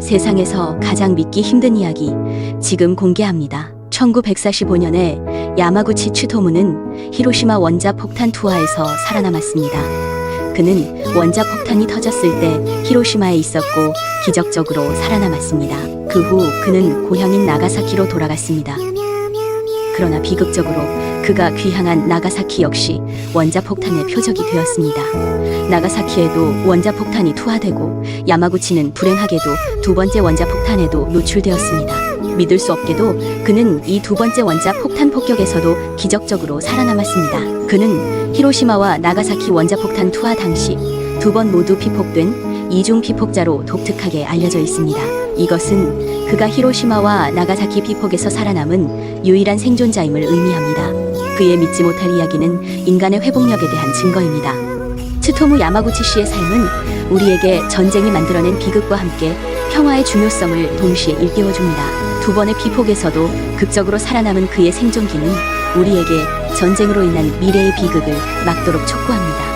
세상에서 가장 믿기 힘든 이야기 지금 공개합니다. 1945년에 야마구치 츠토무는 히로시마 원자 폭탄 투하에서 살아남았습니다. 그는 원자 폭탄이 터졌을 때 히로시마에 있었고 기적적으로 살아남았습니다. 그 후 그는 고향인 나가사키로 돌아갔습니다. 그러나 비극적으로 그가 귀향한 나가사키 역시 원자 폭탄의 표적이 되었습니다. 나가사키에도 원자 폭탄이 투하되고 야마구치는 불행하게도 두 번째 원자 폭탄에도 노출되었습니다. 믿을 수 없게도 그는 이 두 번째 원자 폭탄 폭격에서도 기적적으로 살아남았습니다. 그는 히로시마와 나가사키 원자 폭탄 투하 당시 두 번 모두 피폭된 이중 피폭자로 독특하게 알려져 있습니다. 이것은 그가 히로시마와 나가사키 피폭에서 살아남은 유일한 생존자임을 의미합니다. 그의 믿지 못할 이야기는 인간의 회복력에 대한 증거입니다. 츠토무 야마구치 씨의 삶은 우리에게 전쟁이 만들어낸 비극과 함께 평화의 중요성을 동시에 일깨워줍니다. 두 번의 피폭에서도 극적으로 살아남은 그의 생존기는 우리에게 전쟁으로 인한 미래의 비극을 막도록 촉구합니다.